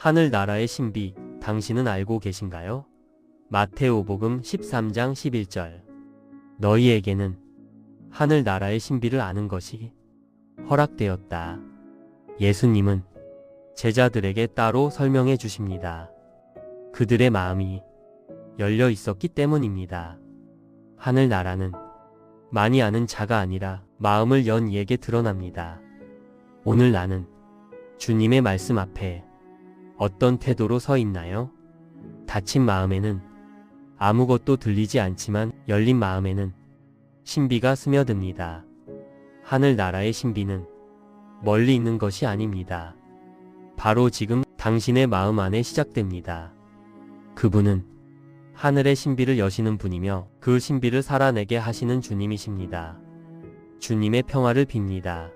하늘나라의 신비, 당신은 알고 계신가요? 마테오복음 13장 11절. 너희에게는 하늘나라의 신비를 아는 것이 허락되었다. 예수님은 제자들에게 따로 설명해 주십니다. 그들의 마음이 열려 있었기 때문입니다. 하늘나라는 많이 아는 자가 아니라 마음을 연 이에게 드러납니다. 오늘 나는 주님의 말씀 앞에 어떤 태도로 서 있나요? 다친 마음에는 아무것도 들리지 않지만 열린 마음에는 신비가 스며듭니다. 하늘나라의 신비는 멀리 있는 것이 아닙니다. 바로 지금 당신의 마음 안에 시작됩니다. 그분은 하늘의 신비를 여시는 분이며 그 신비를 살아내게 하시는 주님이십니다. 주님의 평화를 빕니다.